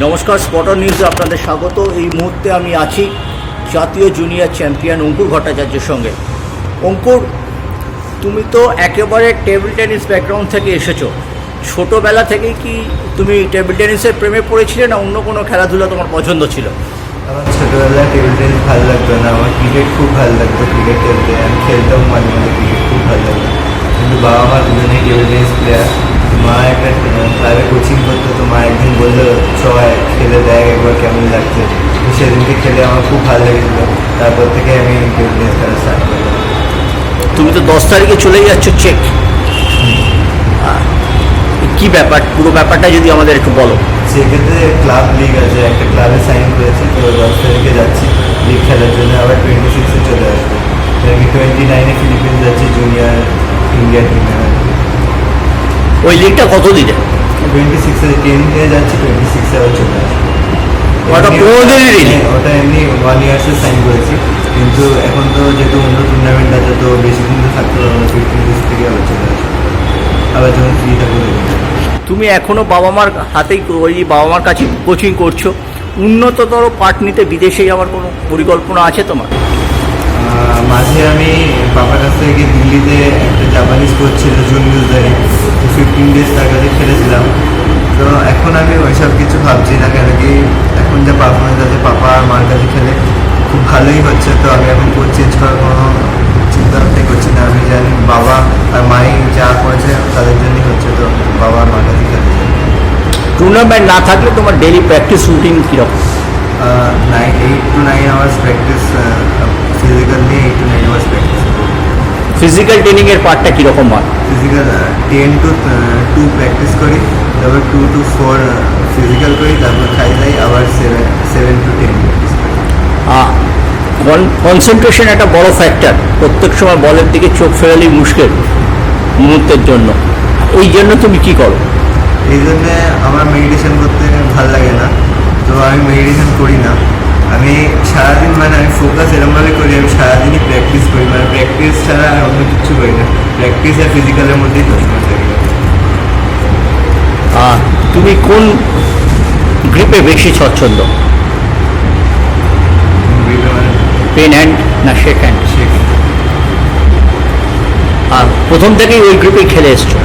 নমস্কার স্পটার নিউজে আপনাদের স্বাগত। এই মুহূর্তে আমি আছি জাতীয় জুনিয়র চ্যাম্পিয়ন অঙ্কুর ভট্টাচার্যের সঙ্গে। অঙ্কুর, তুমি তো একেবারে টেবিল টেনিস ব্যাকগ্রাউন্ড থেকে এসেছ। ছোটোবেলা থেকেই কি তুমি টেবিল টেনিসের প্রেমে পড়েছিলে না অন্য কোনো খেলাধুলা তোমার পছন্দ ছিল? আমার ছোটোবেলায় টেবিল টেনিস ভালো লাগতো না। আমার ক্রিকেট খুব ভালো লাগতো ক্রিকেট খেলতে। আমি খেলতাম মাঝে মাঝে ক্রিকেট খুব ভালো লাগতো। কিন্তু বাবা মা দুজনেই টেবিল টেনিস প্লেয়ার মা একটা ক্লাবে কোচিং করতো, তো মা একদিন বলল সবাই খেলে দেখ একবার কেমন লাগছে। সেদিনকে খেলে আমার খুব ভালো লেগেছিল। তারপর থেকে আমি টেবিল টেনিস খেলা স্টার্ট করলাম। তুমি তো দশ তারিখে চলে যাচ্ছ চেক কি ব্যাপার? পুরো ব্যাপারটা যদি আমাদের একটু বলো। সেক্ষেত্রে ক্লাব লিগ আছে একটা ক্লাবে সাইন করেছি তো দশ তারিখে যাচ্ছি লিগ খেলার জন্য। আবার টোয়েন্টি সিক্সে চলে আসব। আমি টোয়েন্টি নাইনে ফিলিপিন্স যাচ্ছি জুনিয়র ইন্ডিয়া টিমে ওই লিগটা কত দিনে? টোয়েন্টি সিক্সে টেন দিয়ে যাচ্ছি টোয়েন্টি সিক্সে আবার চলে আসব। ওটা? ওটা এমনি ওয়ান ইয়ার্সে সাইন করেছি। কিন্তু এখন তো যেহেতু অন্য টুর্নামেন্ট আছে তো বেশি দিন তো থাকতে পারব না ফিফটিন ডেজ থেকে আবার চলে আসব। আবার যখন ফ্রি থাকব তুমি এখনও বাবা মার হাতেই ওই বাবা মার কাছে কোচিং করছ। উন্নততর পাঠ নিতে বিদেশে যাওয়ার কোনো পরিকল্পনা আছে তোমার? মাঝে আমি বাবার কাছ থেকে দিল্লিতে একটা জাপানিজ কোচ ছিল জুন ইউজারে এখন আমি ওইসব কিছু ভাবছি না কেন কি এখন যা পারফরমেন্স আছে পাপা আর মার কাছে খেলে খুব ভালোই হচ্ছে। তো আমি এখন কোচ চেঞ্জ করার কোনো চিন্তা ভাবনাই করছি না। আমি জানি বাবা আর মাই যা করেছে তাদের জন্যই হচ্ছে তো বাবা আর মার কাছে খেলে টুর্নামেন্ট না থাকলে তোমার ডেলি প্র্যাকটিস রুটিন কীরকম? Nine eight to nine hours practice physical নিয়ে eight to nine hours practice physical ট্রেনিংয়ের পার্টটা কীরকম হয়? Physical ten to two practice করি। তারপর টু টু ফোর ফিজিক্যাল করি তারপর খাই যাই আবার seven seven to ten concentration একটা বড় ফ্যাক্টর প্রত্যেক সময় বলের দিকে চোখ ফেরালেই মুশকিল মুহূর্তের জন্য। এই জন্য তুমি কি করো? এই জন্যে আমার মেডিটেশন করতে ভালো লাগে না। তো আমি মেডিটেশন করি না। আমি সারাদিন মানে আমি ফোকাস এরমভাবে করি আমি সারাদিনই প্র্যাকটিস করি। মানে প্র্যাকটিস ছাড়া অন্য কিছু করি না। প্র্যাকটিস আর ফিজিক্যালের মধ্যেই আহ, তুমি কোন গ্রিপে বেশি স্বচ্ছন্দ? পেন হ্যান্ড না শেক হ্যান্ড আর প্রথম থেকেই ওই গ্রুপেই খেলে এসছো?